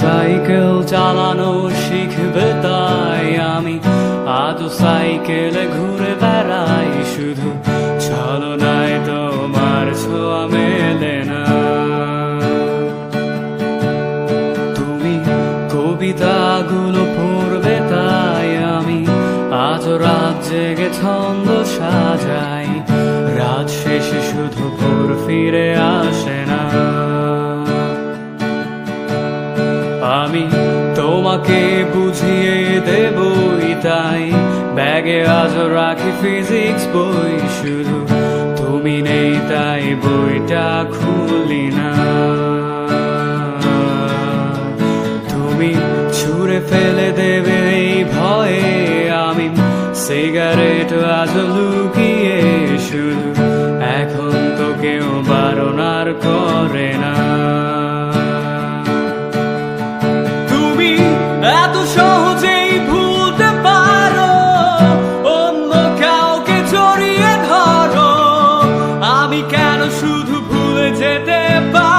Cycle চালানো শিখবে তাই আমি। আজও সাইকেলে ঘুরে বেড়াই, শুধু ছলনায় তোমার ছোঁয়া মেলে না। তুমি কবিতাগুলো পড়বে তাই আমি আজ রাত জেগে ছন্দ সাজাই। রাত শেষে শুধু ভোর ফিরে আসে আমি তোমাকে বুঝিয়ে দেবই তাই। ব্যাগে আজ রাখি ফিজিক্স বই শুধু। তুমি নেই তাই বইটা খুলি না। তুমি ছুঁড়ে ফেলে দেবে এই ভয়ে আমি। সিগারেট আজ লুকিয়ে শুধু। এখন তো কেউ বারণ আর করে না। te deba.